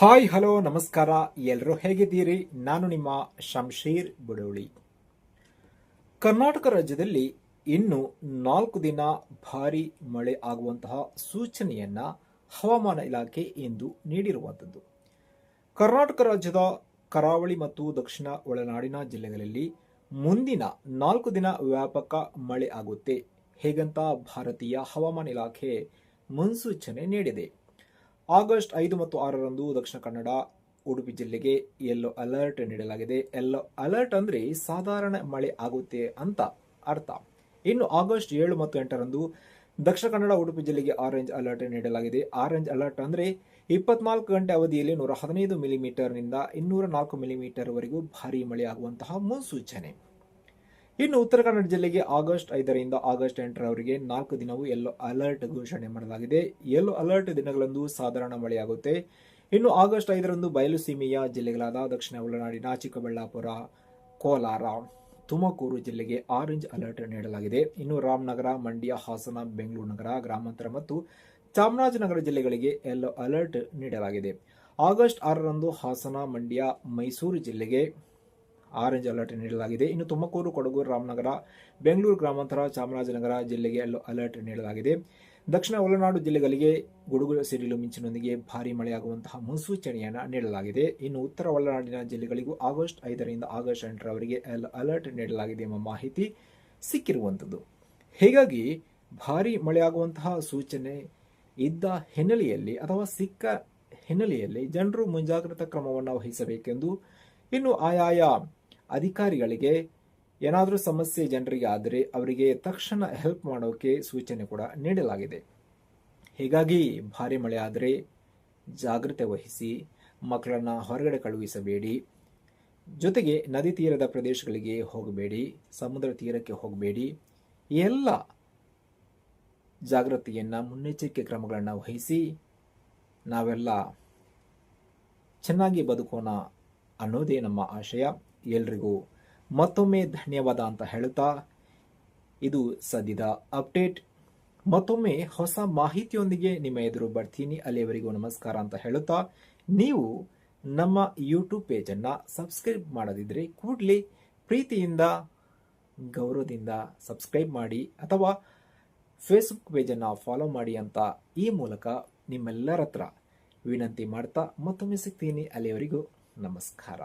Hi, hello, ನಮಸ್ಕಾರ. ಎಲ್ಲರೂ ಹೇಗಿದ್ದೀರಿ? ನಾನು ನಿಮ್ಮ ಶಂಶೀರ್ ಬುಡೋಳಿ. ಕರ್ನಾಟಕ ರಾಜ್ಯದಲ್ಲಿ ಇನ್ನು ನಾಲ್ಕು ದಿನ ಭಾರಿ ಮಳೆ ಆಗುವಂತಹ ಸೂಚನೆಯನ್ನ ಹವಾಮಾನ ಇಲಾಖೆ ಇಂದು ನೀಡಿರುವಂಥದ್ದು. ಕರ್ನಾಟಕ ರಾಜ್ಯದ ಕರಾವಳಿ ಮತ್ತು ದಕ್ಷಿಣ ಒಳನಾಡಿನ ಜಿಲ್ಲೆಗಳಲ್ಲಿ ಮುಂದಿನ ನಾಲ್ಕು ದಿನ ವ್ಯಾಪಕ ಮಳೆ ಆಗುತ್ತೆ. ಹೇಗಂತ ಭಾರತೀಯ ಹವಾಮಾನ ಇಲಾಖೆ ಮುನ್ಸೂಚನೆ ನೀಡಿದೆ. ಆಗಸ್ಟ್ ಐದು ಮತ್ತು ಆರರಂದು ದಕ್ಷಿಣ ಕನ್ನಡ, ಉಡುಪಿ ಜಿಲ್ಲೆಗೆ ಯೆಲ್ಲೋ ಅಲರ್ಟ್ ನೀಡಲಾಗಿದೆ. ಯೆಲ್ಲೋ ಅಲರ್ಟ್ ಅಂದ್ರೆ ಸಾಧಾರಣ ಮಳೆ ಆಗುತ್ತೆ ಅಂತ ಅರ್ಥ. ಇನ್ನು ಆಗಸ್ಟ್ ಏಳು ಮತ್ತು ಎಂಟರಂದು ದಕ್ಷಿಣ ಕನ್ನಡ, ಉಡುಪಿ ಜಿಲ್ಲೆಗೆ ಆರೆಂಜ್ ಅಲರ್ಟ್ ನೀಡಲಾಗಿದೆ. ಆರೆಂಜ್ ಅಲರ್ಟ್ ಅಂದ್ರೆ ಇಪ್ಪತ್ನಾಲ್ಕು ಗಂಟೆ ಅವಧಿಯಲ್ಲಿ ನೂರ ಹದಿನೈದು ಮಿಲಿಮೀಟರ್ನಿಂದ ಇನ್ನೂರ ನಾಲ್ಕು ಮಿಲಿಮೀಟರ್ವರೆಗೂ ಭಾರೀ ಮಳೆ ಆಗುವಂತಹ ಮುನ್ಸೂಚನೆ. ಇನ್ನು ಉತ್ತರ ಕನ್ನಡ ಜಿಲ್ಲೆಗೆ ಆಗಸ್ಟ್ ಐದರಿಂದ ಆಗಸ್ಟ್ ಎಂಟರವರೆಗೆ ನಾಲ್ಕು ದಿನವೂ ಯೆಲ್ಲೋ ಅಲರ್ಟ್ ಘೋಷಣೆ ಮಾಡಲಾಗಿದೆ. ಯೆಲ್ಲೋ ಅಲರ್ಟ್ ದಿನಗಳಂದು ಸಾಧಾರಣ ಮಳೆಯಾಗುತ್ತೆ. ಇನ್ನು ಆಗಸ್ಟ್ ಐದರಂದು ಬಯಲು ಸೀಮೆಯ ಜಿಲ್ಲೆಗಳಾದ ದಕ್ಷಿಣ ಒಳನಾಡಿನ ಚಿಕ್ಕಬಳ್ಳಾಪುರ, ಕೋಲಾರ, ತುಮಕೂರು ಜಿಲ್ಲೆಗೆ ಆರೆಂಜ್ ಅಲರ್ಟ್ ನೀಡಲಾಗಿದೆ. ಇನ್ನು ರಾಮನಗರ, ಮಂಡ್ಯ, ಹಾಸನ, ಬೆಂಗಳೂರು ನಗರ, ಗ್ರಾಮಾಂತರ ಮತ್ತು ಚಾಮರಾಜನಗರ ಜಿಲ್ಲೆಗಳಿಗೆ ಯೆಲ್ಲೋ ಅಲರ್ಟ್ ನೀಡಲಾಗಿದೆ. ಆಗಸ್ಟ್ ಆರರಂದು ಹಾಸನ, ಮಂಡ್ಯ, ಮೈಸೂರು ಜಿಲ್ಲೆಗೆ ಆರೆಂಜ್ ಅಲರ್ಟ್ ನೀಡಲಾಗಿದೆ. ಇನ್ನು ತುಮಕೂರು, ಕೊಡಗು, ರಾಮನಗರ, ಬೆಂಗಳೂರು ಗ್ರಾಮಾಂತರ, ಚಾಮರಾಜನಗರ ಜಿಲ್ಲೆಗೆ ಅಲರ್ಟ್ ನೀಡಲಾಗಿದೆ. ದಕ್ಷಿಣ ಒಳನಾಡು ಜಿಲ್ಲೆಗಳಿಗೆ ಗುಡುಗು ಸಿಡಿಲು ಮಿಂಚಿನೊಂದಿಗೆ ಭಾರೀ ಮಳೆಯಾಗುವಂತಹ ಮುನ್ಸೂಚನೆಯನ್ನು ನೀಡಲಾಗಿದೆ. ಇನ್ನು ಉತ್ತರ ಒಳನಾಡಿನ ಜಿಲ್ಲೆಗಳಿಗೂ ಆಗಸ್ಟ್ ಐದರಿಂದ ಆಗಸ್ಟ್ ಎಂಟರವರೆಗೆ ಅಲರ್ಟ್ ನೀಡಲಾಗಿದೆ ಎಂಬ ಮಾಹಿತಿ ಸಿಕ್ಕಿರುವಂಥದ್ದು ಹೀಗಾಗಿ ಭಾರೀ ಮಳೆಯಾಗುವಂತಹ ಸೂಚನೆ ಇದ್ದ ಹಿನ್ನೆಲೆಯಲ್ಲಿ ಅಥವಾ ಸಿಕ್ಕ ಹಿನ್ನೆಲೆಯಲ್ಲಿ ಜನರು ಮುಂಜಾಗ್ರತಾ ಕ್ರಮವನ್ನು ವಹಿಸಬೇಕೆಂದು ಇನ್ನು ಆಯಾಯ ಅಧಿಕಾರಿಗಳಿಗೆ ಏನಾದರೂ ಸಮಸ್ಯೆ ಜನರಿಗೆ ಆದರೆ ಅವರಿಗೆ ತಕ್ಷಣ ಹೆಲ್ಪ್ ಮಾಡೋಕೆ ಸೂಚನೆ ಕೂಡ ನೀಡಲಾಗಿದೆ. ಹೀಗಾಗಿ ಭಾರಿ ಮಳೆ ಆದರೆ ಜಾಗ್ರತೆ ವಹಿಸಿ ಮಕ್ಕಳನ್ನು ಹೊರಗಡೆ ಕಳುಹಿಸಬೇಡಿ. ಜೊತೆಗೆ ನದಿ ತೀರದ ಪ್ರದೇಶಗಳಿಗೆ ಹೋಗಬೇಡಿ, ಸಮುದ್ರ ತೀರಕ್ಕೆ ಹೋಗಬೇಡಿ. ಎಲ್ಲ ಜಾಗೃತಿಯನ್ನು ಮುನ್ನೆಚ್ಚರಿಕೆ ಕ್ರಮಗಳನ್ನು ವಹಿಸಿ ನಾವೆಲ್ಲ ಚೆನ್ನಾಗಿ ಬದುಕೋಣ ಅನ್ನೋದೇ ನಮ್ಮ ಆಶಯ. ಎಲ್ರಿಗೂ ಮತ್ತೊಮ್ಮೆ ಧನ್ಯವಾದ ಅಂತ ಹೇಳುತ್ತಾ, ಇದು ಸದ್ಯದ ಅಪ್ಡೇಟ್. ಮತ್ತೊಮ್ಮೆ ಹೊಸ ಮಾಹಿತಿಯೊಂದಿಗೆ ನಿಮ್ಮ ಎದುರು ಬರ್ತೀನಿ. ಅಲ್ಲಿಯವರೆಗೂ ನಮಸ್ಕಾರ ಅಂತ ಹೇಳುತ್ತಾ, ನೀವು ನಮ್ಮ ಯೂಟ್ಯೂಬ್ ಪೇಜನ್ನು ಸಬ್ಸ್ಕ್ರೈಬ್ ಮಾಡದಿದ್ದರೆ ಕೂಡಲೇ ಪ್ರೀತಿಯಿಂದ, ಗೌರವದಿಂದ ಸಬ್ಸ್ಕ್ರೈಬ್ ಮಾಡಿ ಅಥವಾ ಫೇಸ್ಬುಕ್ ಪೇಜನ್ನು ಫಾಲೋ ಮಾಡಿ ಅಂತ ಈ ಮೂಲಕ ನಿಮ್ಮೆಲ್ಲರ ಹತ್ರ ವಿನಂತಿ ಮಾಡ್ತಾ ಮತ್ತೊಮ್ಮೆ ಸಿಗ್ತೀನಿ. ಅಲ್ಲಿಯವರೆಗೂ ನಮಸ್ಕಾರ.